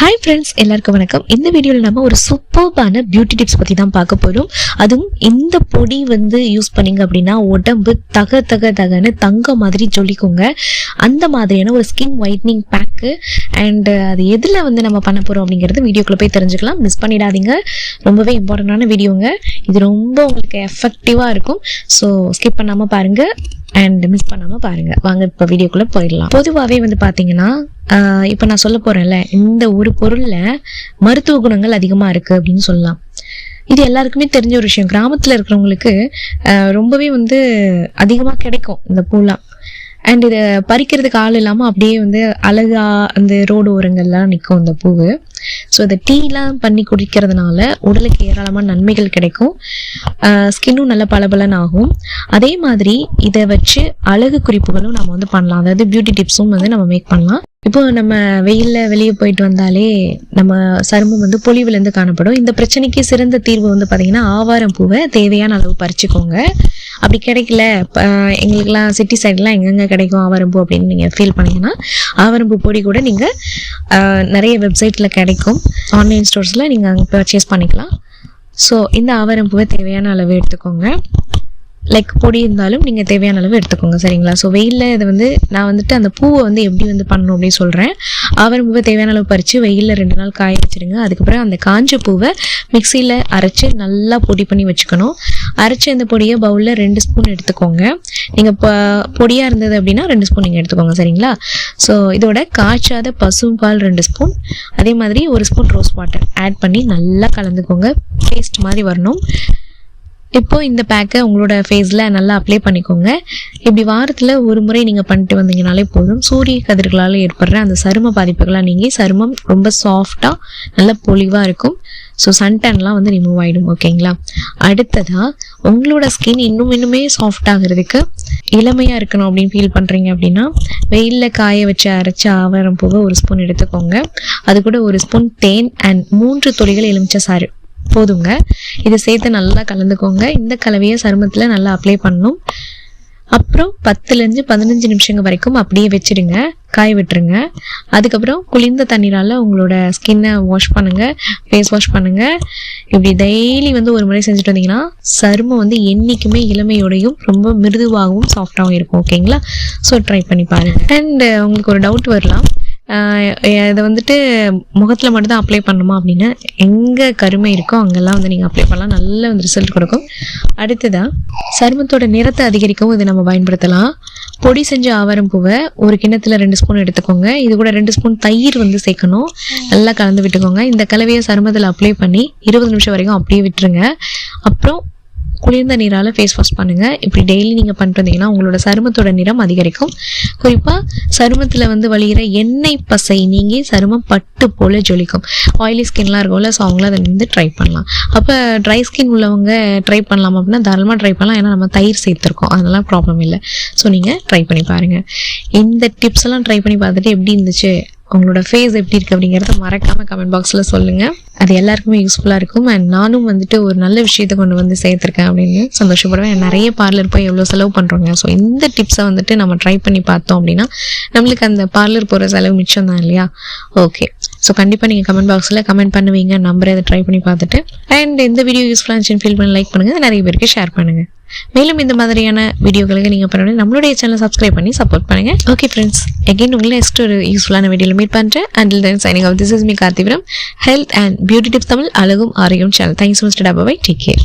Hi friends எல்லாருக்கும் வணக்கம். இந்த வீடியோவில் நம்ம ஒரு சூப்பர்பான பியூட்டி டிப்ஸ் பற்றி தான் பார்க்க போகிறோம் அதுவும் இந்த பொடி வந்து யூஸ் பண்ணிங்க அப்படின்னா உடம்பு தக தக தகன்னு தங்க மாதிரி சொல்லிக்கோங்க அந்த மாதிரியான ஒரு skin whitening pack and uh, அது எதில் வந்து நம்ம பண்ண போகிறோம் அப்படிங்கிறது வீடியோக்குள்ளே போய் தெரிஞ்சுக்கலாம். மிஸ் பண்ணிடாதீங்க. ரொம்பவே இம்பார்ட்டண்டான வீடியோங்க. இது ரொம்ப உங்களுக்கு எஃபெக்டிவாக இருக்கும். ஸோ ஸ்கிப் பண்ணாமல் பாருங்கள் அண்ட் மிஸ் பண்ணாமல் பாருங்கள் வாங்க இப்போ வீடியோக்குள்ளே போயிடலாம். பொதுவாகவே வந்து பார்த்தீங்கன்னா ஆஹ் இப்போ நான் சொல்ல போகிறேன்ல இந்த ஒரு பொருளில் மருத்துவ குணங்கள் அதிகமாக இருக்குது அப்படின்னு சொல்லலாம். இது எல்லாருக்குமே தெரிஞ்ச ஒரு விஷயம். கிராமத்தில் இருக்கிறவங்களுக்கு ஆஹ் ரொம்பவே வந்து அதிகமாக கிடைக்கும் இந்த பூலாம். அண்ட் இதை பறிக்கிறதுக்கு ஆள் இல்லாமல் அப்படியே வந்து அழகா அந்த ரோடு ஓரங்கள்லாம் நிற்கும் இந்த பூவு. ஸோ இதை டீலாம் பண்ணி குடிக்கிறதுனால உடலுக்கு ஏராளமான நன்மைகள் கிடைக்கும். ஸ்கின்னும் நல்ல பளபளன்னு ஆகும். அதே மாதிரி இதை வச்சு அழகு குறிப்புகளும் நம்ம வந்து பண்ணலாம். அதாவது பியூட்டி டிப்ஸும் வந்து நம்ம மேக் பண்ணலாம். இப்போ நம்ம வெயில்ல வெளியே போயிட்டு வந்தாலே நம்ம சருமம் வந்து பொலிவுலேருந்து காணப்படும். இந்த பிரச்சனைக்கு சிறந்த தீர்வு வந்து பார்த்தீங்கன்னா ஆவாரம் பூவை தேவையான அளவு பறிச்சுக்கோங்க. அப்படி கிடைக்கல எங்களுக்கெல்லாம் சிட்டி சைட்லாம் எங்கெங்க கிடைக்கும் ஆவாரம்பூ அப்படின்னு நீங்கள் ஃபீல் பண்ணீங்கன்னா ஆவாரம்பூ பொடி கூட நீங்கள் நிறைய வெப்சைட்டில் கிடைக்கும். ஆன்லைன் ஸ்டோர்ஸில் நீங்கள் அங்கே பர்ச்சேஸ் பண்ணிக்கலாம். ஸோ இந்த ஆவாரம் பூவை தேவையான அளவு எடுத்துக்கோங்க. லைக் பொடி இருந்தாலும் நீங்கள் தேவையான அளவு எடுத்துக்கோங்க சரிங்களா? ஸோ வெயிலில் இதை வந்து நான் வந்துட்டு அந்த பூவை வந்து எப்படி வந்து பண்ணணும் அப்படின்னு சொல்கிறேன் அவர் பூவை தேவையான அளவு பறித்து வெயிலில் ரெண்டு நாள் காய வச்சிருங்க. அதுக்கப்புறம் அந்த காஞ்ச பூவை மிக்சியில் அரைச்சி நல்லா பொடி பண்ணி வச்சுக்கணும். அரைச்ச அந்த பொடியை பவுலில் ரெண்டு ஸ்பூன் எடுத்துக்கோங்க. நீங்கள் இப்போ பொடியாக இருந்தது அப்படின்னா ரெண்டு ஸ்பூன் நீங்கள் எடுத்துக்கோங்க சரிங்களா? ஸோ இதோட காய்ச்சாத பசும்பால் ரெண்டு ஸ்பூன் அதே மாதிரி ஒரு ஸ்பூன் ரோஸ் வாட்டர் ஆட் பண்ணி நல்லா கலந்துக்கோங்க. பேஸ்ட் மாதிரி வரணும். இப்போ இந்த பேக்கை உங்களோட ஃபேஸில் நல்லா அப்ளை பண்ணிக்கோங்க. இப்படி வாரத்தில் ஒரு முறை நீங்கள் பண்ணிட்டு வந்தீங்கனாலே போதும். சூரிய கதிர்களால் ஏற்படுற அந்த சரும பாதிப்புகளாக நீங்கள் சருமம் ரொம்ப சாஃப்டாக நல்ல பொலிவாக இருக்கும். ஸோ சன்டன்லாம் வந்து ரிமூவ் ஆகிடும் ஓகேங்களா? அடுத்ததாக உங்களோட ஸ்கின் இன்னும் இன்னுமே சாஃப்ட் ஆகிறதுக்கு இளமையாக இருக்கணும் அப்படின்னு ஃபீல் பண்ணுறீங்க அப்படின்னா வெயிலில் காய வச்சு அரைச்ச ஆவாரம் போக ஒரு ஸ்பூன் எடுத்துக்கோங்க. அது கூட ஒரு ஸ்பூன் தேன் அண்ட் மூன்று துளிகள் எலுமிச்சை சாறு. போதுங்க. இதை சேர்த்து நல்லா கலந்துக்கோங்க. இந்த கலவையை சருமத்தில் நல்லா அப்ளை பண்ணணும். அப்புறம் பத்துலேருந்து பதினஞ்சு நிமிஷங்கள் வரைக்கும் அப்படியே வச்சிடுங்க. காய விட்டுருங்க. அதுக்கப்புறம் குளிர்ந்த தண்ணீரால் உங்களோட ஸ்கின்னை வாஷ் பண்ணுங்கள் ஃபேஸ் வாஷ் பண்ணுங்கள் இப்படி டெய்லி வந்து ஒரு முறை செஞ்சுட்டு வந்தீங்கன்னா சருமம் வந்து என்றைக்குமே இளமையோடையும் ரொம்ப மிருதுவாகவும் சாஃப்டாகவும் இருக்கும். ஓகேங்களா ஸோ ட்ரை பண்ணி பாருங்கள் அண்ட் உங்களுக்கு ஒரு டவுட் வரலாம். இதை வந்துட்டு முகத்தில் மட்டும்தான் அப்ளை பண்ணணுமா அப்படின்னா எங்கே கருமை இருக்கோ அங்கெல்லாம் வந்து நீங்கள் அப்ளை பண்ணலாம். நல்ல வந்து ரிசல்ட் கொடுக்கும். அடுத்ததாக சருமத்தோட நிறத்தை அதிகரிக்கவும் இதை நம்ம பயன்படுத்தலாம். பொடி செஞ்ச ஆவாரம் பூவை ஒரு கிண்ணத்தில் ரெண்டு ஸ்பூன் எடுத்துக்கோங்க. இது கூட ரெண்டு ஸ்பூன் தயிர் வந்து சேர்க்கணும். நல்லா கலந்து விட்டுக்கோங்க. இந்த கலவையை சருமத்தில் அப்ளை பண்ணி இருபது நிமிஷம் வரைக்கும் அப்படியே விட்டுருங்க. அப்புறம் குளிர்ந்த நீரால் ஃபேஸ் வாஷ் பண்ணுங்கள் இப்படி டெய்லி நீங்கள் பண்ணிட்டு வந்தீங்கன்னா உங்களோட சருமத்தோட நிறம் அதிகரிக்கும். குறிப்பாக சருமத்தில் வந்து வழிகிற எண்ணெய் பசை நீங்கி சருமம் பட்டு போல் ஜொலிக்கும். ஆயிலி ஸ்கின்லாம் இருக்கும்ல ஸோ அவங்களும் அதை வந்து ட்ரை பண்ணலாம். அப்போ ட்ரை ஸ்கின் உள்ளவங்க ட்ரை பண்ணலாம் அப்படின்னா தாராளமாக ட்ரை பண்ணலாம். ஏன்னா நம்ம தயிர் சேர்த்துருக்கோம். அதெல்லாம் ப்ராப்ளம் இல்லை. ஸோ நீங்கள் ட்ரை பண்ணி பாருங்கள் இந்த டிப்ஸ் எல்லாம் ட்ரை பண்ணி பார்த்துட்டு எப்படி இருந்துச்சு? உங்களோட ஃபேஸ் எப்படி இருக்குது அப்படிங்கிறத மறக்காமல் கமெண்ட் பாக்ஸில் சொல்லுங்கள் அது எல்லாருக்குமே யூஸ்ஃபுல்லாக இருக்கும். அண்ட் நானும் வந்துட்டு ஒரு நல்ல விஷயத்தை கொண்டு வந்து சேர்த்துருக்கேன் அப்படின்னு சந்தோஷப்படுவேன். நிறைய பார்லர் போய் எவ்வளோ செலவு பண்ணுறோங்க ஸோ இந்த டிப்ஸை வந்துட்டு நம்ம ட்ரை பண்ணி பார்த்தோம் அப்படின்னா நம்மளுக்கு அந்த பார்லர் போகிற செலவு மிச்சம் தான் இல்லையா? ஓகே ஸோ கண்டிப்பாக நீங்கள் கமெண்ட் பாக்ஸில் கமெண்ட் பண்ணுவீங்க. நம்பரை அதை ட்ரை பண்ணி பார்த்துட்டு. அண்ட் இந்த வீடியோ யூஸ்ஃபுல்லாக இருந்துச்சுன்னு ஃபீல் பண்ணி லைக் பண்ணுங்கள் நிறைய பேருக்கு ஷேர் பண்ணுங்கள் மேலும் இந்த மாதிரியான வீடியோக்களுக்கு நீங்கள் பண்ணணும் நம்மளுடைய சேனலை சப்ஸ்கிரைப் பண்ணி சப்போர்ட் பண்ணுங்கள் ஓகே ஃப்ரெண்ட்ஸ் அகைன் உங்களை நெக்ஸ்ட் ஒரு யூஸ்ஃபுல்லான வீடியோவில் மீட் பண்ணுறேன் until then signing off this is me Karthipuram health and beauty tips Tamil அழகும் ஆரோக்கியம் சேனல் தேங்க்ஸ் மஸ்ட் டபா பை டேக் கேர்